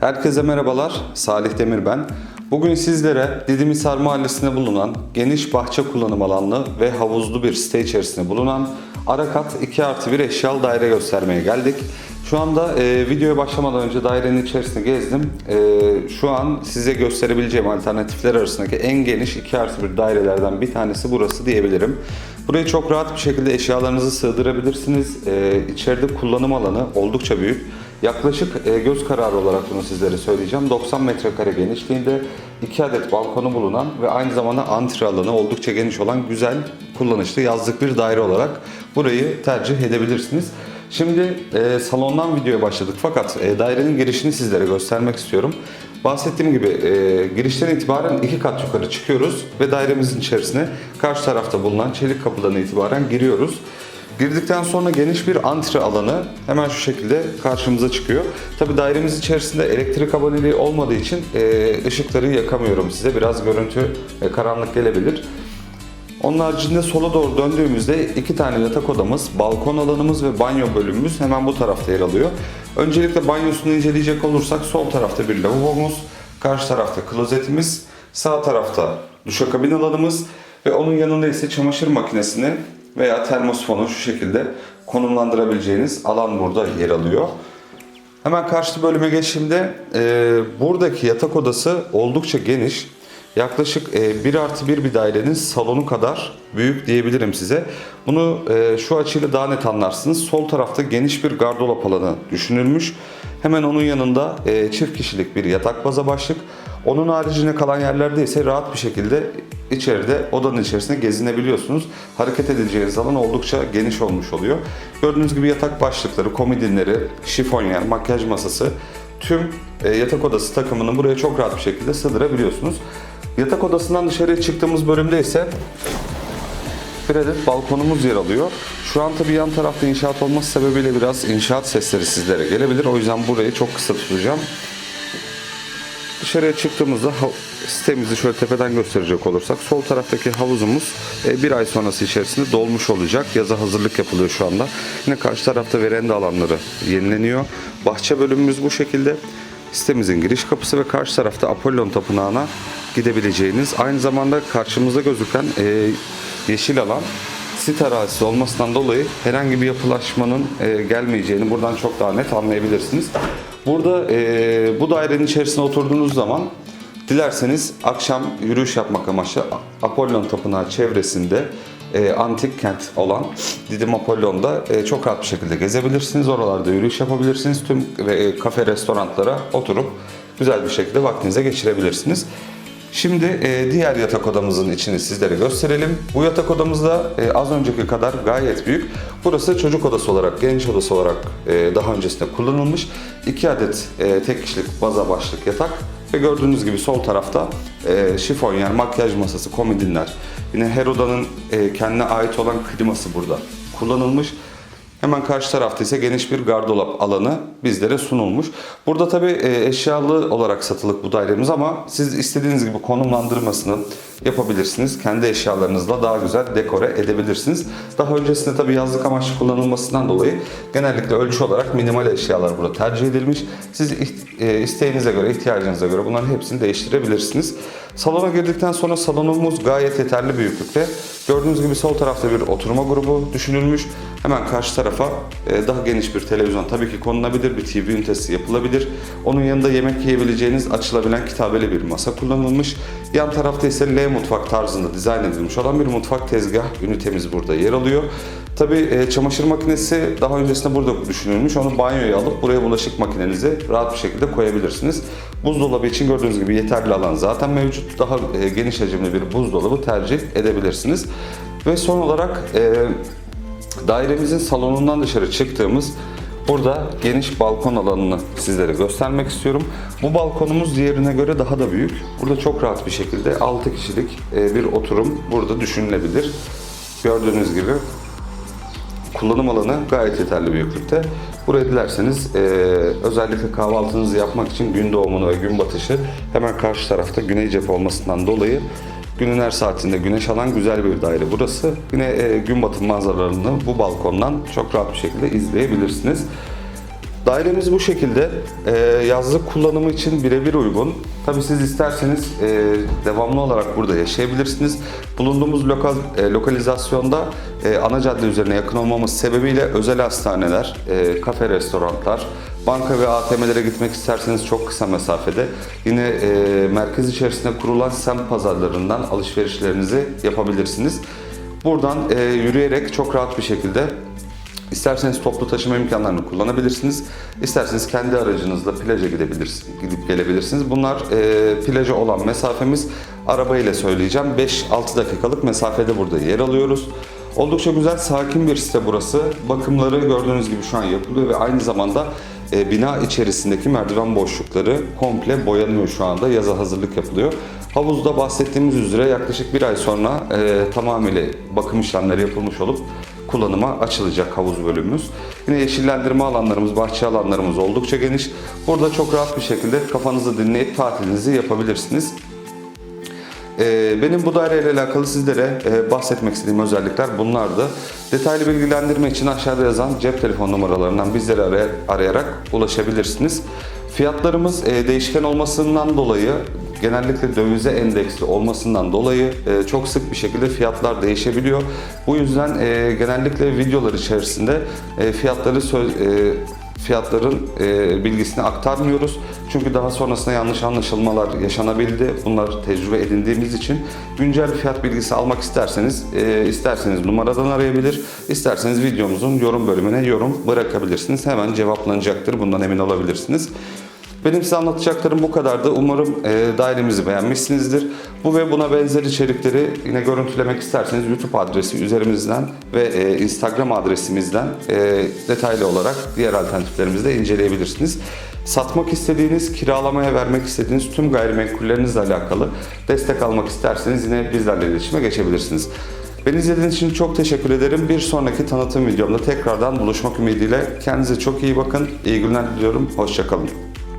Herkese merhabalar, Salih Demir ben. Bugün sizlere Didimhisar Mahallesi'nde bulunan geniş bahçe kullanım alanlı ve havuzlu bir site içerisinde bulunan Arakat 2 artı 1 eşyalı daire göstermeye geldik. Şu anda e, videoya başlamadan önce dairenin içerisinde gezdim. E, şu an size gösterebileceğim alternatifler arasındaki en geniş 2 artı 1 dairelerden bir tanesi burası diyebilirim. Burayı çok rahat bir şekilde eşyalarınızı sığdırabilirsiniz. E, içeride kullanım alanı oldukça büyük. Yaklaşık e, göz kararı olarak bunu sizlere söyleyeceğim. 90 metrekare genişliğinde 2 adet balkonu bulunan ve aynı zamanda antre alanı oldukça geniş olan güzel, kullanışlı yazlık bir daire olarak burayı tercih edebilirsiniz. Şimdi e, salondan videoya başladık fakat e, dairenin girişini sizlere göstermek istiyorum. Bahsettiğim gibi e, girişten itibaren iki kat yukarı çıkıyoruz ve dairemizin içerisine karşı tarafta bulunan çelik kapıdan itibaren giriyoruz. Girdikten sonra geniş bir antre alanı hemen şu şekilde karşımıza çıkıyor. Tabi dairemiz içerisinde elektrik aboneliği olmadığı için e, ışıkları yakamıyorum size. Biraz görüntü e, karanlık gelebilir. Onun haricinde sola doğru döndüğümüzde iki tane yatak odamız, balkon alanımız ve banyo bölümümüz hemen bu tarafta yer alıyor. Öncelikle banyosunu inceleyecek olursak sol tarafta bir lavabomuz, karşı tarafta klozetimiz, sağ tarafta duşakabin alanımız ve onun yanında ise çamaşır makinesini veya termosfonu şu şekilde konumlandırabileceğiniz alan burada yer alıyor. Hemen karşı bölüme geçtiğimde e, buradaki yatak odası oldukça geniş. Yaklaşık e, 1 artı 1 bir dairenin salonu kadar büyük diyebilirim size. Bunu e, şu açıyla daha net anlarsınız. Sol tarafta geniş bir gardırop alanı düşünülmüş. Hemen onun yanında e, çift kişilik bir yatak baza başlık. Onun haricinde kalan yerlerde ise rahat bir şekilde içeride odanın içerisinde gezinebiliyorsunuz. Hareket edeceğiniz alan oldukça geniş olmuş oluyor. Gördüğünüz gibi yatak başlıkları, komodinleri, şifonyer, makyaj masası tüm e, yatak odası takımını buraya çok rahat bir şekilde sığdırabiliyorsunuz. Yatak odasından dışarıya çıktığımız bölümde ise bir adet balkonumuz yer alıyor. Şu an tabii yan tarafta inşaat olması sebebiyle biraz inşaat sesleri sizlere gelebilir. O yüzden burayı çok kısa tutacağım. Dışarıya çıktığımızda sitemizi şöyle tepeden gösterecek olursak sol taraftaki havuzumuz e, bir ay sonrası içerisinde dolmuş olacak. Yaza hazırlık yapılıyor şu anda. Yine karşı tarafta verenda alanları yenileniyor. Bahçe bölümümüz bu şekilde. Sitemizin giriş kapısı ve karşı tarafta Apollon Tapınağı'na gidebileceğiniz aynı zamanda karşımızda gözüken e, yeşil alan sit arazisi olmasından dolayı herhangi bir yapılaşmanın e, gelmeyeceğini buradan çok daha net anlayabilirsiniz. Burada e, bu dairenin içerisine oturduğunuz zaman dilerseniz akşam yürüyüş yapmak amaçlı Apollon Tapınağı çevresinde e, antik kent olan Didim Apollon'da e, çok rahat bir şekilde gezebilirsiniz. Oralarda yürüyüş yapabilirsiniz. Tüm e, kafe, restoranlara oturup güzel bir şekilde vaktinize geçirebilirsiniz. Şimdi e, diğer yatak odamızın içini sizlere gösterelim. Bu yatak odamızda e, az önceki kadar gayet büyük. Burası çocuk odası olarak, genç odası olarak e, daha öncesinde kullanılmış. 2 adet e, tek kişilik baza başlık yatak ve gördüğünüz gibi sol tarafta e, şifonyer, makyaj masası, komodinler. Yine her odanın e, kendine ait olan kliması burada kullanılmış. Hemen karşı tarafta ise geniş bir gardırop alanı bizlere sunulmuş. Burada tabi eşyalı olarak satılık bu dairemiz ama siz istediğiniz gibi konumlandırmasını yapabilirsiniz. Kendi eşyalarınızla daha güzel dekore edebilirsiniz. Daha öncesinde tabi yazlık amaçlı kullanılmasından dolayı genellikle ölçü olarak minimal eşyalar burada tercih edilmiş. Siz e, isteğinize göre, ihtiyacınıza göre bunların hepsini değiştirebilirsiniz. Salona girdikten sonra salonumuz gayet yeterli büyüklükte. Gördüğünüz gibi sol tarafta bir oturma grubu düşünülmüş. Hemen karşı tarafa e, daha geniş bir televizyon tabii ki konulabilir, bir TV ünitesi yapılabilir. Onun yanında yemek yiyebileceğiniz açılabilen kitabeli bir masa kullanılmış. Yan tarafta ise L mutfak tarzında dizayn edilmiş olan bir mutfak tezgah ünitemiz burada yer alıyor. Tabii e, çamaşır makinesi daha öncesinde burada düşünülmüş. Onu banyoya alıp buraya bulaşık makinenizi rahat bir şekilde koyabilirsiniz. Buzdolabı için gördüğünüz gibi yeterli alan zaten mevcut. Daha e, geniş hacimli bir buzdolabı tercih edebilirsiniz. Ve son olarak e, dairemizin salonundan dışarı çıktığımız burada geniş balkon alanını sizlere göstermek istiyorum. Bu balkonumuz diğerine göre daha da büyük. Burada çok rahat bir şekilde 6 kişilik e, bir oturum burada düşünülebilir. Gördüğünüz gibi kullanım alanı gayet yeterli büyüklükte. Buraya dilerseniz e, özellikle kahvaltınızı yapmak için gün doğumunu ve gün batışı hemen karşı tarafta güney cephe olmasından dolayı günün her saatinde güneş alan güzel bir daire burası. Yine e, gün batım manzaralarını bu balkondan çok rahat bir şekilde izleyebilirsiniz. Dairemiz bu şekilde. Ee, yazlık kullanımı için birebir uygun. Tabii siz isterseniz e, devamlı olarak burada yaşayabilirsiniz. Bulunduğumuz lokal, e, lokalizasyonda e, ana cadde üzerine yakın olmamız sebebiyle özel hastaneler, e, kafe, restoranlar, banka ve ATM'lere gitmek isterseniz çok kısa mesafede. Yine e, merkez içerisinde kurulan semt pazarlarından alışverişlerinizi yapabilirsiniz. Buradan e, yürüyerek çok rahat bir şekilde İsterseniz toplu taşıma imkanlarını kullanabilirsiniz. İsterseniz kendi aracınızla plaja gidebilirsiniz, gidip gelebilirsiniz. Bunlar e, plaja olan mesafemiz arabayla söyleyeceğim. 5-6 dakikalık mesafede burada yer alıyoruz. Oldukça güzel, sakin bir site burası. Bakımları gördüğünüz gibi şu an yapılıyor ve aynı zamanda e, bina içerisindeki merdiven boşlukları komple boyanıyor şu anda. Yaza hazırlık yapılıyor. Havuzda bahsettiğimiz üzere yaklaşık bir ay sonra e, tamamıyla bakım işlemleri yapılmış olup kullanıma açılacak havuz bölümümüz. Yine yeşillendirme alanlarımız, bahçe alanlarımız oldukça geniş. Burada çok rahat bir şekilde kafanızı dinleyip tatilinizi yapabilirsiniz. Ee, Benim bu daireyle alakalı sizlere e, bahsetmek istediğim özellikler bunlardı. Detaylı bilgilendirme için aşağıda yazan cep telefon numaralarından bizleri aray- arayarak ulaşabilirsiniz. Fiyatlarımız e, değişken olmasından dolayı genellikle dövize endeksli olmasından dolayı e, çok sık bir şekilde fiyatlar değişebiliyor. Bu yüzden e, genellikle videolar içerisinde fiyatları söz, fiyatların e, bilgisini aktarmıyoruz. Çünkü daha sonrasında yanlış anlaşılmalar yaşanabildi. Bunlar tecrübe edindiğimiz için güncel fiyat bilgisi almak isterseniz e, isterseniz numaradan arayabilir, isterseniz videomuzun yorum bölümüne yorum bırakabilirsiniz. Hemen cevaplanacaktır. Bundan emin olabilirsiniz. Benim size anlatacaklarım bu kadardı. Umarım e, dairemizi beğenmişsinizdir. Bu ve buna benzer içerikleri yine görüntülemek isterseniz YouTube adresi üzerimizden ve e, Instagram adresimizden e, detaylı olarak diğer alternatiflerimizi de inceleyebilirsiniz. Satmak istediğiniz, kiralamaya vermek istediğiniz tüm gayrimenkullerinizle alakalı destek almak isterseniz yine bizlerle iletişime geçebilirsiniz. Beni izlediğiniz için çok teşekkür ederim. Bir sonraki tanıtım videomda tekrardan buluşmak ümidiyle kendinize çok iyi bakın. İyi günler diliyorum. Hoşçakalın.